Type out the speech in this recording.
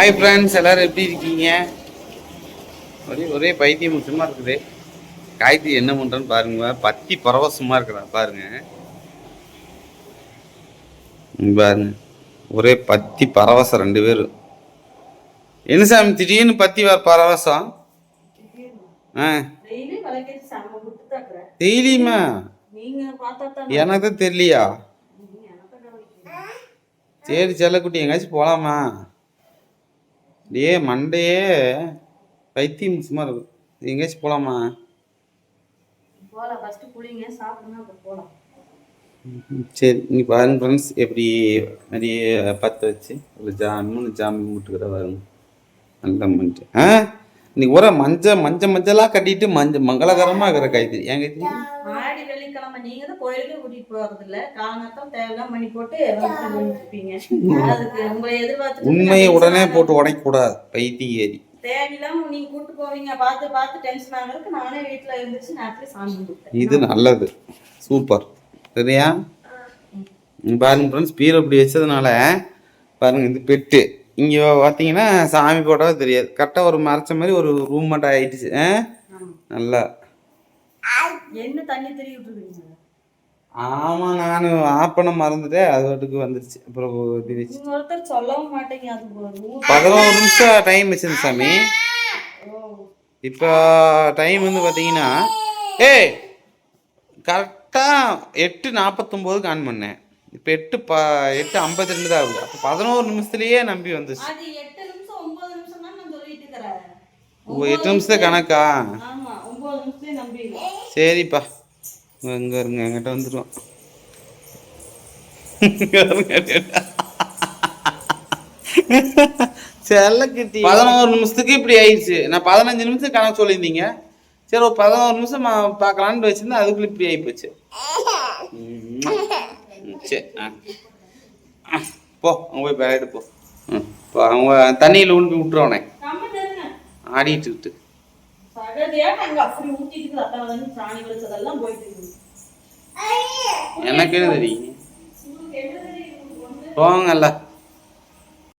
Hi friends எல்லாரும் எப்படி இருக்கீங்க? ஒரே ஒரே பைத்தியம் சும்மா இருக்குது. காயத்ரி என்ன பண்றான்னு பாருங்க. பத்தி பரவசமா இருக்கிறான் பாருங்க. பாருங்க. ஒரே பத்தி பரவசம் ரெண்டு பேரும் என்ன சாமி திடீர்னு பத்தி வர பரவசம்? ஆ. டெய்லியுமா? எனக்கு தான் தெரியலையா. சரி செல்லக்குட்டி எங்கேயாச்சும் போகலாமா டே மண்டையே பைத்தியம் சும்மா இருக்கு. எங்கேயாச்சும் போகலாமா சரி நீ பாருங்க ஃப்ரெண்ட்ஸ் எப்படி நிறைய பற்ற வச்சு ஒரு ஜா மூணு ஜாமி முட்டுக்கிற பாருங்க நல்லா மஞ்சள் ஆ? இன்னைக்கு ஒரு மஞ்சள் மஞ்சள் மஞ்சளாக கட்டிட்டு மஞ்சள் மங்களகரமாக இருக்கிற கைத்திரி ஏன் கைத்திரி ஆடி வெள்ளிக்கிழமை நீங்க தான் கோயிலுக்கு கூட்டிட்டு போறது இல்ல காலங்காத்தான் தேவையில்லாம் பண்ணி போட்டு அதுக்கு உங்களை எதிர்பார்த்து உண்மையை உடனே போட்டு உடைக்கக்கூடாது. பைத்தியம் ஏறி தேவையில்லாம நீங்க கூட்டு போவீங்க. பார்த்து பார்த்து டென்ஷன் ஆகிறதுக்கு நானே வீட்டுல இருந்துச்சு நேரத்துல சாமி கும்பிட்டேன் இது நல்லது. சூப்பர். சரியா? பாருங்க ஃப்ரெண்ட்ஸ் பீரோ இப்படி வச்சதுனால பாருங்க இது பெட்டு. இங்கே பார்த்தீங்கன்னா சாமி போட்டோ தெரியாது. கரெக்டாக ஒரு மறைச்ச மாதிரி ஒரு ரூம் மட்டும் ஆயிடுச்சு. நல்லா. என்ன தண்ணி தெரிய விட்டுருக்கீங்க? ஆமாம் நான் ஆஃப் பண்ண மறந்துட்டேன். அது வாட்டுக்கு வந்துருச்சு. அப்புறம் இது வச்சு. நீங்க ஒருத்தர் சொல்லவும் மாட்டீங்க பதினோரு நிமிஷம் டைம் வச்சிருந்து சாமி. இப்போ டைம் வந்து பார்த்தீங்கன்னா ஏய் கரெக்டாக எட்டு நாற்பத்தொம்போதுக்கு ஆன் பண்ணேன். இப்போ எட்டு ப எட்டு ஐம்பத்தி ரெண்டு தான் ஆகுது. அப்போ பதினோரு நிமிஷத்துலேயே நம்பி வந்துச்சு. நிமிஷம் நிமிஷம் ஓ எட்டு நிமிஷத்து கணக்கா? சரிப்பா. இங்கே இருங்க என்கிட்ட வந்துடுவோம் செல்லக்கிட்டி பதினோரு நிமிஷத்துக்கு இப்படி ஆயிடுச்சு. நான் பதினஞ்சு நிமிஷத்துக்கு கணக்கு சொல்லியிருந்தீங்க. சரி ஒரு பதினோரு நிமிஷம் பார்க்கலான்னு வச்சிருந்தேன் அதுக்குள்ள இப்படி ஆயிப்போச்சு. ம். சரி ஆ. போ அங்கே போய் விளையாடு போ ம் இப்போ அவங்க தண்ணியில் ஊண்டி விட்டுருவானே. ஆடிட்டுக்கிட்டு எனக்கு என்ன தெரியும்? போங்கல்ல